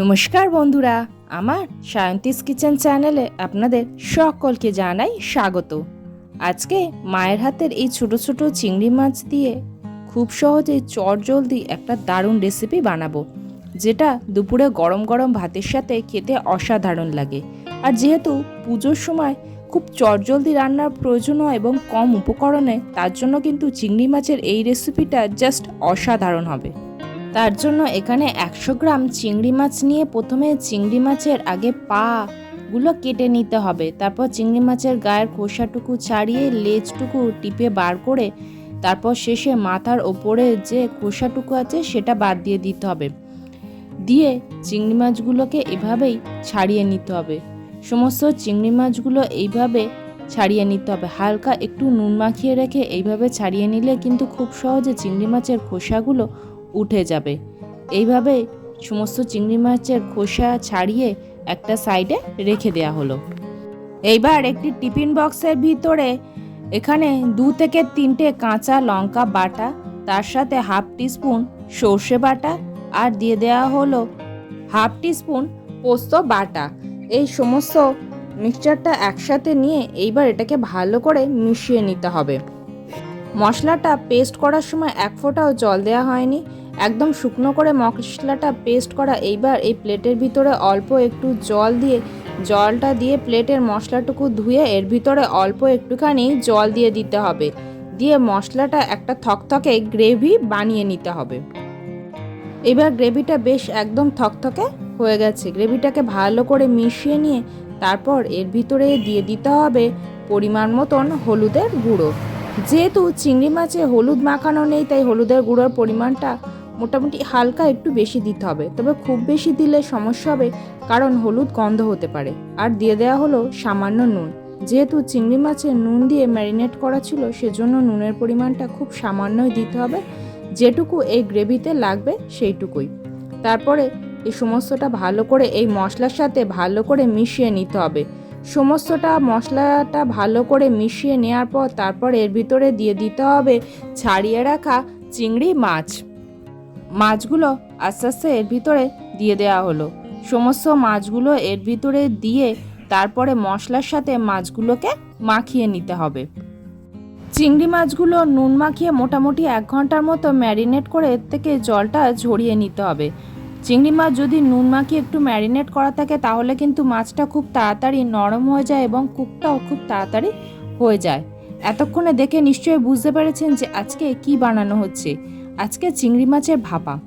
নমস্কার বন্ধুরা, আমার সায়ন্তিস কিচেন চ্যানেলে আপনাদের সকলকে জানাই স্বাগত। আজকে মায়ের হাতের এই ছোট ছোট চিংড়ি মাছ দিয়ে খুব সহজে চটজলদি একটা দারুণ রেসিপি বানাবো, যেটা দুপুরে গরম গরম ভাতের সাথে খেতে অসাধারণ লাগে। আর যেহেতু পুজোর সময় খুব চটজলদি রান্নার প্রয়োজন হয় এবং কম উপকরণে, তার জন্য কিন্তু চিংড়ি মাছের এই রেসিপিটা জাস্ট অসাধারণ হবে। তার জন্য এখানে একশো গ্রাম চিংড়ি মাছ নিয়ে প্রথমে চিংড়ি মাছের আগে পা গুলো কেটে নিতে হবে। তারপর চিংড়ি মাছের গায়ের খোসাটুকু ছাড়িয়ে লেজটুকু টিপে বার করে তারপর শেষে মাথার ওপরে যে খোসাটুকু আছে সেটা বাদ দিয়ে দিতে হবে। দিয়ে চিংড়ি মাছগুলোকে এভাবেই ছাড়িয়ে নিতে হবে। সমস্ত চিংড়ি মাছগুলো এইভাবে ছাড়িয়ে নিতে হবে। হালকা একটু নুন মাখিয়ে রেখে এইভাবে ছাড়িয়ে নিলে কিন্তু খুব সহজে চিংড়ি মাছের খোসাগুলো উঠে যাবে। এইভাবে সমস্ত চিংড়ি মাছের খোসা ছাড়িয়ে একটা সাইডে রেখে দেওয়া হলো। এইবার একটি টিফিন বক্সের ভিতরে এখানে দু থেকে তিনটে কাঁচা লঙ্কা বাটা, তার সাথে হাফ টিস্পুন সর্ষে বাটা আর দিয়ে দেওয়া হলো হাফ টিস্পুন পোস্ত বাটা। এই সমস্ত মিক্সচারটা একসাথে নিয়ে এইবার এটাকে ভালো করে মিশিয়ে নিতে হবে। মশলাটা পেস্ট করার সময় এক ফোঁটাও জল দেওয়া হয়নি। একদম শুকনো করে মশলাটা পেস্ট করা। এইবার এই প্লেটের ভিতরে অল্প একটু জল দিয়ে, জলটা দিয়ে প্লেটের মশলাটুকু ধুয়ে এর ভিতরে অল্প একটুখানি জল দিয়ে দিতে হবে। দিয়ে মশলাটা একটা থকথকে গ্রেভি বানিয়ে নিতে হবে। এবার গ্রেভিটা বেশ একদম থকথকে হয়ে গেছে। গ্রেভিটাকে ভালো করে মিশিয়ে নিয়ে তারপর এর ভিতরে দিয়ে দিতে হবে পরিমাণ মতন হলুদের গুঁড়ো। যেহেতু চিংড়ি মাছে হলুদ মাখানো নেই, তাই হলুদের গুঁড়োর পরিমাণটা মোটামুটি হালকা একটু বেশি দিতে হবে। তবে খুব বেশি দিলে সমস্যা হবে কারণ হলুদ গন্ধ হতে পারে। আর দিয়ে দেওয়া হলো সামান্য নুন। যেহেতু চিংড়ি মাছে নুন দিয়ে ম্যারিনেট করা ছিল, সেজন্য নুনের পরিমাণটা খুব সামান্যই দিতে হবে। যেটুকু এই গ্রেভিতে লাগবে সেইটুকুই। তারপরে এই সমস্তটা ভালো করে, এই মশলার সাথে ভালো করে মিশিয়ে নিতে হবে। সমস্তটা মশলাটা ভালো করে মিশিয়ে নেওয়ার পর তারপর এর ভিতরে দিয়ে দিতে হবে, ছাড়িয়ে রাখা চিংড়ি মাছ। মাছগুলো আস্তে আস্তে এর ভিতরে দিয়ে দেওয়া হলো। সমস্ত মাছগুলো এর ভিতরে দিয়ে তারপরে মশলার সাথে মাছগুলোকে মাখিয়ে নিতে হবে। চিংড়ি মাছগুলো নুন মাখিয়ে মোটামুটি এক ঘণ্টার মতো ম্যারিনেট করে এর থেকে জলটা ঝরিয়ে নিতে হবে। চিংড়ি মাছ যদি নুন মাখিয়ে একটু ম্যারিনেট করা থাকে, তাহলে কিন্তু মাছটা খুব তাড়াতাড়ি নরম হয়ে যায় এবং কুকটাও খুব তাড়াতাড়ি হয়ে যায়। এতক্ষণে দেখে নিশ্চয়ই বুঝতে পেরেছেন যে আজকে কি বানানো হচ্ছে। আজকে চিংড়ি মাছের ভাপা।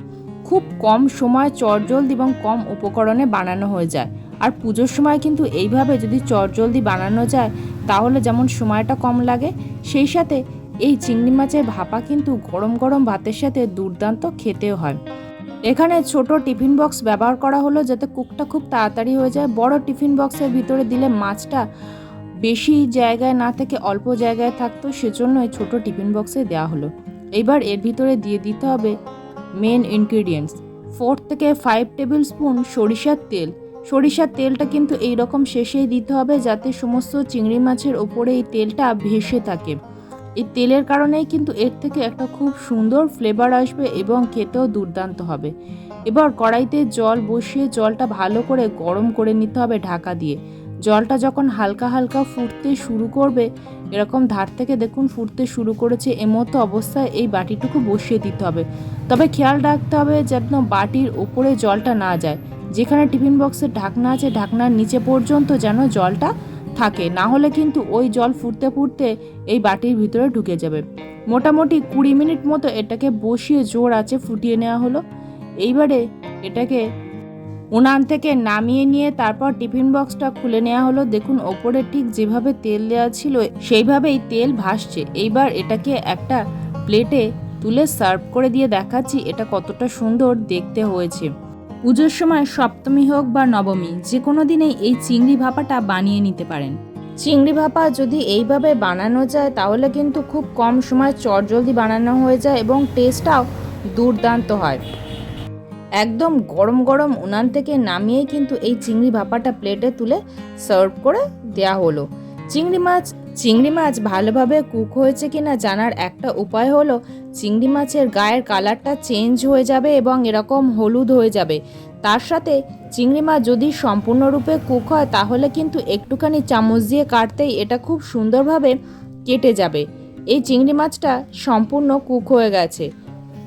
খুব কম সময় চটজলদি এবং কম উপকরণে বানানো হয়ে যায়। আর পুজোর সময় কিন্তু এইভাবে যদি চটজলদি বানানো যায়, তাহলে যেমন সময়টা কম লাগে, সেই সাথে এই চিংড়ি মাছের ভাপা কিন্তু গরম গরম ভাতের সাথে দুর্দান্ত খেতেও হয়। এখানে ছোট টিফিন বক্স ব্যবহার করা হলো যাতে কুকটা খুব তাড়াতাড়ি হয়ে যায়। বড় টিফিন বক্সের ভিতরে দিলে মাছটা বেশি জায়গায় না থেকে অল্প জায়গায় থাকতো, সেজন্য এই ছোট টিফিন বক্সে দেওয়া হলো। এবার এর ভিতরে দিয়ে দিতে হবে মেন ইনগ্রিডিয়েন্টস ফোর থেকে ফাইভ টেবিল স্পুন সরিষার তেল। সরিষার তেলটা কিন্তু এই রকম শেষেই দিতে হবে যাতে সমস্ত চিংড়ি মাছের ওপরে এই তেলটা ভেসে থাকে। এই তেলের কারণেই কিন্তু এর থেকে একটা খুব সুন্দর ফ্লেভার আসবে এবং খেতেও দুর্দান্ত হবে। এবার কড়াইতে জল বসিয়ে জলটা ভালো করে গরম করে নিতে হবে ঢাকা দিয়ে। জলটা যখন হালকা হালকা ফুটতে শুরু করবে, এরকম ধার থেকে দেখুন ফুটতে শুরু করেছে এমতো অবস্থায় এই বাটিটুকু বসিয়ে দিতে হবে। তবে খেয়াল রাখতে হবে যেন বাটির ওপরে জলটা না যায়। যেখানে টিফিন বক্সের ঢাকনা আছে, ঢাকনার নিচে পর্যন্ত যেন জলটা থাকে। না হলে কিন্তু ওই জল ফুটতে ফুটতে এই বাটির ভিতরে ঢুকে যাবে। মোটামুটি কুড়ি মিনিট মতো এটাকে বসিয়ে জোর আছে ফুটিয়ে নেওয়া হলো। এইবারে এটাকে উনান থেকে নামিয়ে নিয়ে তারপর টিফিন বক্সটা খুলে নেওয়া হলো। দেখুন, ওপরে ঠিক যেভাবে তেল দেওয়া ছিল, সেইভাবেই তেল ভাসছে। এইবার এটাকে একটা প্লেটে তুলে সার্ভ করে দিয়ে দেখাচ্ছি এটা কতটা সুন্দর দেখতে হয়েছে। পুজোর সময় সপ্তমী হোক বা নবমী, যে কোনো দিনেই এই চিংড়ি ভাপাটা বানিয়ে নিতে পারেন। চিংড়ি ভাপা যদি এইভাবে বানানো যায়, তাহলে কিন্তু খুব কম সময় চটজলদি বানানো হয়ে যায় এবং টেস্টটাও দুর্দান্ত হয়। একদম গরম গরম উনান থেকে নামিয়ে কিন্তু এই চিংড়ি ভাপাটা প্লেটে তুলে সার্ভ করে দেয়া হলো। চিংড়ি মাছ চিংড়ি মাছ ভালোভাবে কুক হয়েছে কিনা জানার একটা উপায় হলো চিংড়ি মাছের গায়ের কালারটা চেঞ্জ হয়ে যাবে এবং এরকম হলুদ হয়ে যাবে। তার সাথে চিংড়ি মাছ যদি সম্পূর্ণরূপে কুক হয় তাহলে কিন্তু একটুখানি চামচ দিয়ে কাটতেই এটা খুব সুন্দরভাবে কেটে যাবে। এই চিংড়ি মাছটা সম্পূর্ণ কুক হয়ে গেছে।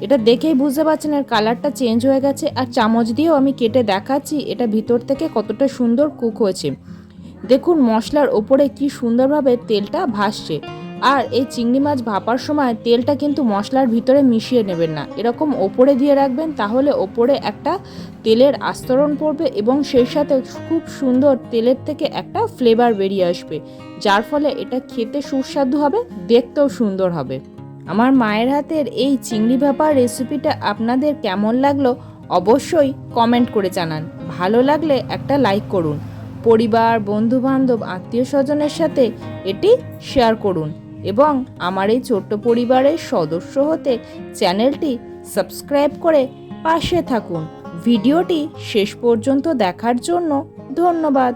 এটা দেখেই বুঝতে পারছেন এর কালারটা চেঞ্জ হয়ে গেছে। আর চামচ দিয়েও আমি কেটে দেখাচ্ছি, এটা ভিতর থেকে কতটা সুন্দর কুক হয়েছে। দেখুন মশলার ওপরে কি সুন্দরভাবে তেলটা ভাসছে। আর এই চিংড়ি মাছ ভাপার সময় তেলটা কিন্তু মশলার ভিতরে মিশিয়ে নেবেন না। এরকম ওপরে দিয়ে রাখবেন, তাহলে ওপরে একটা তেলের আস্তরণ পড়বে এবং সেই সাথে খুব সুন্দর তেলের থেকে একটা ফ্লেভার বেরিয়ে আসবে। যার ফলে এটা খেতে সুস্বাদু হবে, দেখতেও সুন্দর হবে। আমার মায়ের হাতের এই চিংড়ি ভাপার রেসিপিটা আপনাদের কেমন লাগল অবশ্যই কমেন্ট করে জানান। ভালো লাগলে একটা লাইক করুন। পরিবার বন্ধু বান্ধব আত্মীয় স্বজনের সাথে এটি শেয়ার করুন এবং আমার এই ছোট্ট পরিবারের সদস্য হতে চ্যানেলটি সাবস্ক্রাইব করে পাশে থাকুন। ভিডিওটি শেষ পর্যন্ত দেখার জন্য ধন্যবাদ।